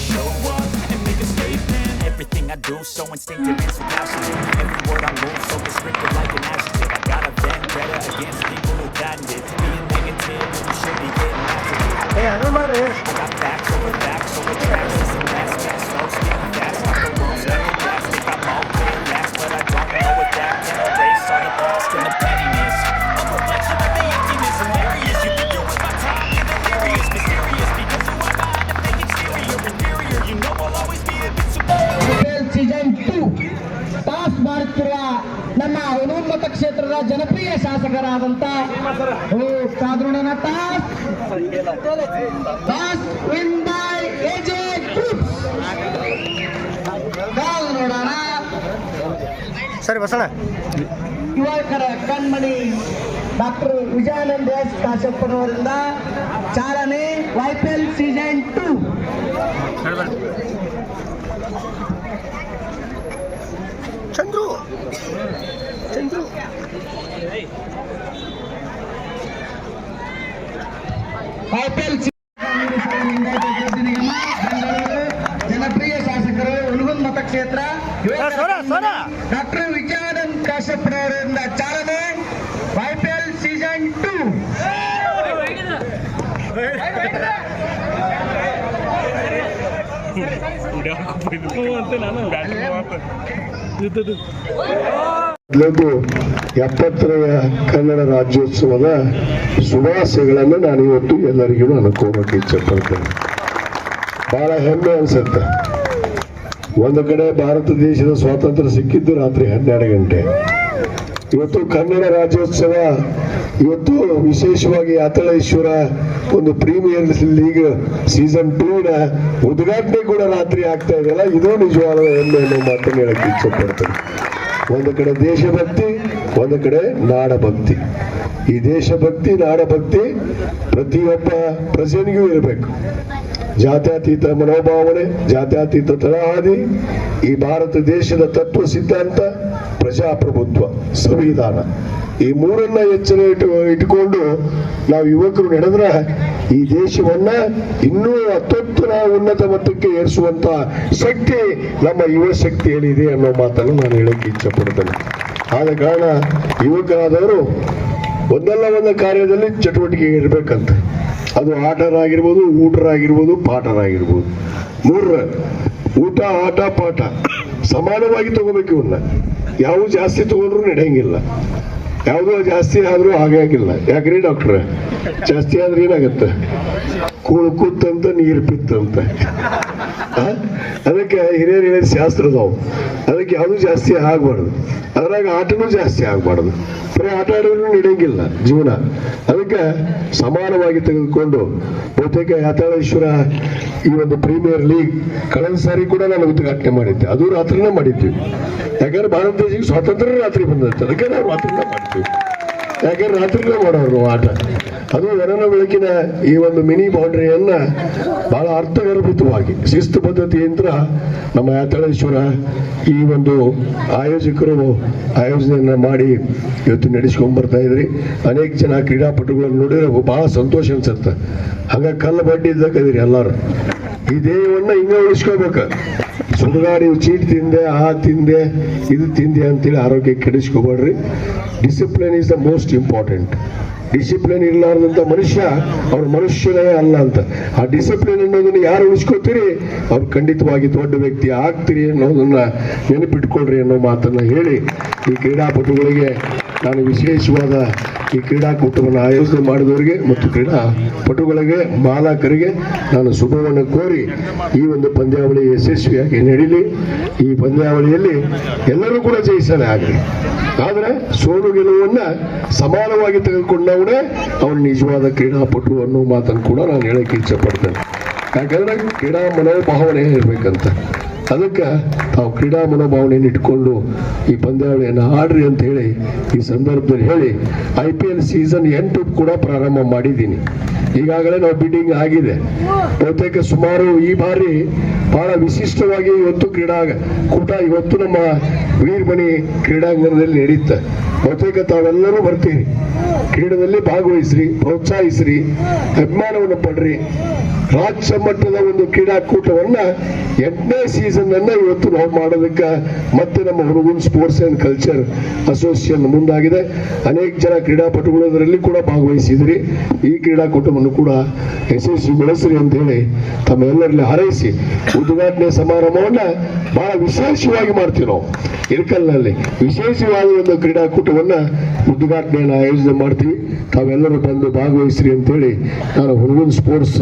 show up and make a statement. Everything I do so instinctive and so passionate. Every word I move so descriptive like an adjective. I got a vendetta against people toss ಮಾಡುತ್ತಿರುವ ನಮ್ಮ ಹನುಮತ ಕ್ಷೇತ್ರದ ಜನಪ್ರಿಯ ಶಾಸಕರಾದಂತ ನೋಡೋಣ. ಸರಿ ಬಸಣ್ಣ. ಯುವಕರ ಕಣ್ಮಣಿ doctor Vijayanand S ಕಾಶಪ್ಪನವರಿಂದ ಚಾಲನೆ ವೈಪಿಎಲ್ ಸೀಸನ್ ಜನಪ್ರಿಯ ಶಾಸಕರು ಹುಲಗುಂದ್ ಮತಕ್ಷೇತ್ರ ಏ, ಸ್ವರ, ಸ್ವರ. ಡಾಕ್ಟರ್ ವಿಜಯಾನಂದ್ ಕಾಶ್ಯಪ್ಪನವರಿಂದ ಚಾಲನೆ ಐಪಿಎಲ್ ಸೀಸನ್ ಟೂ ಮೊದಲದು ಎಪ್ಪತ್ತನೆಯ ಕನ್ನಡ ರಾಜ್ಯೋತ್ಸವದ ಶುಭಾಶಯಗಳನ್ನು ನಾನು ಇವತ್ತು ಎಲ್ಲರಿಗೂ ಅನುಕೂಲಕ್ಕೆ ಇಚ್ಛೆ ಇಚ್ಛಪಡ್ತೇನೆ ಬಹಳ ಹೆಮ್ಮೆ ಅನ್ಸುತ್ತೆ. ಒಂದು ಕಡೆ ಭಾರತ ದೇಶದ ಸ್ವಾತಂತ್ರ್ಯ ಸಿಕ್ಕಿದ್ದು ರಾತ್ರಿ ಹನ್ನೆರಡು ಗಂಟೆ. ಇವತ್ತು ಕನ್ನಡ ರಾಜ್ಯೋತ್ಸವ, ಇವತ್ತು ವಿಶೇಷವಾಗಿ ಅತಳೇಶ್ವರ ಒಂದು ಪ್ರೀಮಿಯರ್ ಲೀಗ್ ಸೀಸನ್ ಟೂ ನ ಉದ್ಘಾಟನೆ ಕೂಡ ರಾತ್ರಿ ಆಗ್ತಾ ಇದೆಯಲ್ಲ ಇದು ನಿಜವಾದ ಹೆಮ್ಮೆ ಅನ್ನೋ ಮಾತನ್ನು ಹೇಳಕ್ಕೆ ಇಚ್ಛಪಡ್ತೇನೆ ಒಂದು ಕಡೆ ದೇಶಭಕ್ತಿ, ಒಂದು ಕಡೆ ನಾಡಭಕ್ತಿ. ಈ ದೇಶಭಕ್ತಿ, ನಾಡಭಕ್ತಿ ಪ್ರತಿಯೊಬ್ಬ ಪ್ರಜೆನಿಗೂ ಇರಬೇಕು. ಜಾತ್ಯತೀತ ಮನೋಭಾವನೆ, ಜಾತ್ಯತೀತ ತಳಹಾದಿ ಈ ಭಾರತ ದೇಶದ ತತ್ವ ಸಿದ್ಧಾಂತ, ಪ್ರಜಾಪ್ರಭುತ್ವ, ಸಂವಿಧಾನ. ಈ ಮೂರನ್ನ ಎಚ್ಚರ ಇಟ್ಟು, ಇಟ್ಟುಕೊಂಡು ನಾವು ಯುವಕರು ನಡೆದ್ರೆ ಈ ದೇಶವನ್ನ ಇನ್ನೂ ಹತ್ತೊತ್ತು ಉನ್ನತ ಮಟ್ಟಕ್ಕೆ ಏರಿಸುವಂತ ಶಕ್ತಿ ನಮ್ಮ ಯುವ ಶಕ್ತಿಯಲ್ಲಿದೆ ಅನ್ನೋ ಮಾತನ್ನು ನಾನು ಹೇಳಕ್ಕೆ ಇಚ್ಛಪಡ್ತೇನೆ ಆದ ಕಾರಣ ಯುವಕರಾದವರು ಒಂದಲ್ಲ ಒಂದು ಕಾರ್ಯದಲ್ಲಿ ಚಟುವಟಿಕೆ ಇರಬೇಕಂತ. ಅದು ಆಟರಾಗಿರ್ಬೋದು, ಊಟರಾಗಿರ್ಬೋದು, ಪಾಠರಾಗಿರ್ಬೋದು. ಮೂರರ, ಊಟ, ಆಟ, ಪಾಠ. ಸಮಾನವಾಗಿ ತಗೋಬೇಕು ಇವನ್ನ. ಯಾವ ಜಾಸ್ತಿ ತಗೊಂಡ್ರು ನಡೆಯಂಗಿಲ್ಲ. ಯಾವುದೋ ಜಾಸ್ತಿ ಆದ್ರೂ ಹಾಗೆ ಆಗಿಲ್ಲ. ಯಾಕ್ರಿ ಡಾಕ್ಟ್ರ ಜಾಸ್ತಿ ಆದ್ರೆ ಏನಾಗತ್ತೆ? ಕೂಳು ಕೂತಂತ ನೀರು ಪಿತ್ತಂತ? ಅದಕ್ಕೆ ಹಿರಿಯರು ಹೇಳಿದ ಶಾಸ್ತ್ರ ಅದಾವು ಅದಕ್ಕೆ ಯಾವುದು ಜಾಸ್ತಿ ಆಗ್ಬಾರ್ದು. ಅದ್ರಾಗ ಆಟನೂ ಜಾಸ್ತಿ ಆಗ್ಬಾರ್ದು. ಬರೀ ಆಟ ಆಡೋದು ನಡೆಯಂಗಿಲ್ಲ ಜೀವನ. ಅದಕ್ಕೆ ಸಮಾನವಾಗಿ ತೆಗೆದುಕೊಂಡು ಬಹುತೇಕ ಯಾತಾಳೇಶ್ವರ ಈ ಒಂದು ಪ್ರೀಮಿಯರ್ ಲೀಗ್ ಕಳೆದ ಸಾರಿ ಕೂಡ ನಾನು ಉದ್ಘಾಟನೆ ಮಾಡಿದ್ದೆ. ಅದು ರಾತ್ರಿನೇ ಮಾಡಿದ್ವಿ. ಯಾಕಂದ್ರೆ ಭಾರತ ದೇಶಕ್ಕೆ ಸ್ವಾತಂತ್ರ್ಯ ರಾತ್ರಿ ಬಂದೈತೆ ಅದಕ್ಕೆ ನಾವು ರಾತ್ರಿನೇ ಮಾಡ್ತೀವಿ ಯಾಕಂದ್ರೆ ರಾತ್ರಿನೇ ಮಾಡೋರು ಆಟ. ಅದು ಎರನ ಬೆಳಕಿನ ಈ ಒಂದು ಮಿನಿ ಬೌಂಡ್ರಿಯನ್ನ ಬಹಳ ಅರ್ಥಗರ್ಭಿತವಾಗಿ, ಶಿಸ್ತು ಪದ್ಧತಿಯಿಂದ ನಮ್ಮ ಯಾತಳೇಶ್ವರ ಈ ಒಂದು ಆಯೋಜಕರು ಆಯೋಜನೆಯನ್ನ ಮಾಡಿ ಇವತ್ತು ನಡೆಸ್ಕೊಂಡ್ ಬರ್ತಾ ಇದ್ರಿ. ಅನೇಕ ಜನ ಕ್ರೀಡಾಪಟುಗಳನ್ನು ನೋಡಿದ್ರೆ ಬಹಳ ಸಂತೋಷ ಅನ್ಸುತ್ತೆ. ಹಂಗ ಕಲ್ಲು ಬಡ್ಡಿ ಇದ್ದಕ್ಕದಿರಿ ಎಲ್ಲಾರು. ಈ ದೇಹವನ್ನು ಹಿಂಗೆ ಉಳಿಸ್ಕೋಬೇಕು. ಸುಡುಗಾಡಿ ಚೀಟ್ ತಿಂದೆ, ಆ ತಿಂದೆ, ಇದು ತಿಂದೆ ಅಂತೇಳಿ ಆರೋಗ್ಯ ಕೆಡಿಸ್ಕೋಬೇಡ್ರಿ. Discipline is the most important discipline ಇರಲಾರದಂತ ಮನುಷ್ಯ, ಅವ್ರ ಮನುಷ್ಯನೇ ಅಲ್ಲ ಅಂತ. ಆ ಡಿಸಿಪ್ಲಿನ್ ಅನ್ನೋದನ್ನ ಯಾರು ಉಳಿಸ್ಕೋತೀರಿ? ಅವ್ರು ಖಂಡಿತವಾಗಿ ದೊಡ್ಡ ವ್ಯಕ್ತಿ ಆಗ್ತೀರಿ ಅನ್ನೋದನ್ನ ನೆನಪಿಟ್ಕೊಳ್ರಿ ಅನ್ನೋ ಮಾತನ್ನ ಹೇಳಿ ಈ ಕ್ರೀಡಾಪಟುಗಳಿಗೆ ನಾನು ವಿಶೇಷವಾದ ಈ ಕ್ರೀಡಾಕೂಟವನ್ನು ಆಯೋಜನೆ ಮಾಡಿದವರಿಗೆ ಮತ್ತು ಕ್ರೀಡಾ ಪಟುಗಳಿಗೆ ಬಾಲಕರಿಗೆ ನಾನು ಶುಭವನ್ನು ಕೋರಿ ಈ ಒಂದು ಪಂದ್ಯಾವಳಿ ಯಶಸ್ವಿಯಾಗಿ ನಡೀಲಿ. ಈ ಪಂದ್ಯಾವಳಿಯಲ್ಲಿ ಎಲ್ಲರೂ ಕೂಡ ಜಯಿಸಲೇ ಆಗಲಿ. ಆದರೆ ಸೋಲು ಗೆಲುವನ್ನ ಸಮಾನವಾಗಿ ತೆಗೆದುಕೊಂಡವನೇ ಅವನು ನಿಜವಾದ ಕ್ರೀಡಾಪಟು ಅನ್ನೋ ಮಾತನ್ನು ಕೂಡ ನಾನು ಹೇಳಕ್ಕೆ ಇಚ್ಛಪಡ್ತೇನೆ ಯಾಕಂದ್ರೆ ಕ್ರೀಡಾ ಮನೋಭಾವನೆ ಇರಬೇಕಂತ. ಅದಕ್ಕೆ ತಾವು ಕ್ರೀಡಾ ಮನೋಭಾವನೆಯನ್ನು ಇಟ್ಕೊಂಡು ಈ ಪಂದ್ಯಾವಳಿಯನ್ನು ಆಡ್ರಿ ಅಂತ ಹೇಳಿ ಈ ಸಂದರ್ಭದಲ್ಲಿ ಹೇಳಿ ಐ ಪಿ ಎಲ್ ಸೀಸನ್ ಎಂಟು ಕೂಡ ಪ್ರಾರಂಭ ಮಾಡಿದ್ದೀನಿ. ಈಗಾಗಲೇ ನಾವು ಬಿಡ್ಡಿಂಗ್ ಆಗಿದೆ. ಬಹುತೇಕ ಸುಮಾರು ಈ ಬಾರಿ ಬಹಳ ವಿಶಿಷ್ಟವಾಗಿ ಇವತ್ತು ಕ್ರೀಡಾ ಕೂಟ ಇವತ್ತು ನಮ್ಮ ವೀರ್ಮಣಿ ಕ್ರೀಡಾಂಗಣದಲ್ಲಿ ನಡೆಯುತ್ತೆ. ಬಹುತೇಕ ತಾವೆಲ್ಲರೂ ಬರ್ತೀರಿ. ಕ್ರೀಡೆಯಲ್ಲಿ ಭಾಗವಹಿಸ್ರಿ, ಪ್ರೋತ್ಸಾಹಿಸ್ರಿ, ಅಭಿಮಾನವನ್ನು ಪಡ್ರಿ. ರಾಜ್ಯ ಮಟ್ಟದ ಒಂದು ಕ್ರೀಡಾಕೂಟವನ್ನ ಎಂಟನೇ ಸೀಸನ್ ಅನ್ನ ಇವತ್ತು ನಾವು ಮಾಡೋದಕ್ಕೆ ಮತ್ತೆ ನಮ್ಮ ಹುಡುಗನ್ ಸ್ಪೋರ್ಟ್ಸ್ ಅಂಡ್ ಕಲ್ಚರ್ ಅಸೋಸಿಯೇಷನ್ ಮುಂದಾಗಿದೆ. ಅನೇಕ ಜನ ಕ್ರೀಡಾಪಟುಗಳು ಅದರಲ್ಲಿ ಕೂಡ ಭಾಗವಹಿಸಿದ್ರಿ. ಈ ಕ್ರೀಡಾಕೂಟವನ್ನು ಕೂಡ ಯಶಸ್ವಿಗೊಳಿಸ್ರಿ ಅಂತ ಹೇಳಿ ತಮ್ಮೆಲ್ಲರಲ್ಲಿ ಹಾರೈಸಿ ಉದ್ಘಾಟನೆ ಸಮಾರಂಭವನ್ನ ಬಹಳ ವಿಶೇಷವಾಗಿ ಮಾಡ್ತೀವಿ ನಾವು. ಇರ್ಕಲ್ನಲ್ಲಿ ವಿಶೇಷವಾದ ಒಂದು ಕ್ರೀಡಾಕೂಟವನ್ನ ಉದ್ಘಾಟನೆಯನ್ನು ಆಯೋಜನೆ ಮಾಡ್ತೀವಿ. ತಾವೆಲ್ಲರೂ ಬಂದು ಭಾಗವಹಿಸ್ರಿ ಅಂತೇಳಿ ನಾನು ಹುಡುಗನ್ ಸ್ಪೋರ್ಟ್ಸ್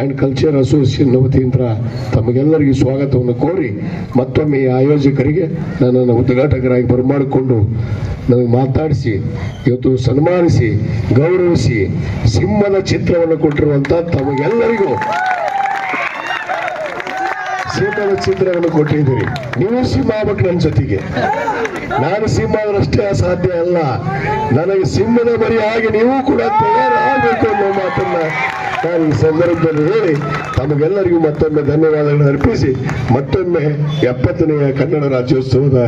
ಅಂಡ್ ಕಲ್ಚರ್ ಅಸೋಸಿಯೇಷನ್ ವತಿಯಿಂದ ತಮಗೆಲ್ಲರಿಗೂ ಸ್ವಾಗತವನ್ನು ಕೋರಿ ಮತ್ತೊಮ್ಮೆ ಆಯೋಜಕರಿಗೆ ನನ್ನನ್ನು ಉದ್ಘಾಟಕರಾಗಿ ಬರಮಾಡಿಕೊಂಡು ನನಗೆ ಮಾತಾಡಿಸಿ, ಇವತ್ತು ಸನ್ಮಾನಿಸಿ, ಗೌರವಿಸಿ, ಸಿಂಹದ ಚಿತ್ರವನ್ನು ಕೊಟ್ಟಿರುವಂತ ತಮಗೆಲ್ಲರಿಗೂ ಸಿಂಹದ ಚಿತ್ರವನ್ನು ಕೊಟ್ಟಿದ್ದೀರಿ. ನೀವು ಸಿಂಹ ಆಗ್ಬೇಕು ನನ್ನ ಜೊತೆಗೆ. ನಾನು ಸಿಂಹ ಆದ್ರಷ್ಟೇ ಸಾಧ್ಯ ಅಲ್ಲ. ನನಗೆ ಸಿಂಹದ ಬರಿ ಹಾಗೆ ನೀವು ಕೂಡ ತಯಾರಾಗಬೇಕು ಅನ್ನೋ ಮಾತನ್ನ ನಾನು ಈ ಸಂದರ್ಭದಲ್ಲಿ ಹೇಳಿ ತಮಗೆಲ್ಲರಿಗೂ ಮತ್ತೊಮ್ಮೆ ಧನ್ಯವಾದಗಳನ್ನು ಅರ್ಪಿಸಿ, ಮತ್ತೊಮ್ಮೆ ಎಪ್ಪತ್ತನೆಯ ಕನ್ನಡ ರಾಜ್ಯೋತ್ಸವದ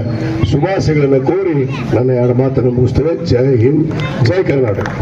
ಶುಭಾಶಯಗಳನ್ನು ಕೋರಿ ನನ್ನ ಎರಡು ಮಾತನ್ನು ಮುಗಿಸ್ತೇವೆ ಜೈ ಹಿಂದ್, ಜೈ ಕರ್ನಾಟಕ.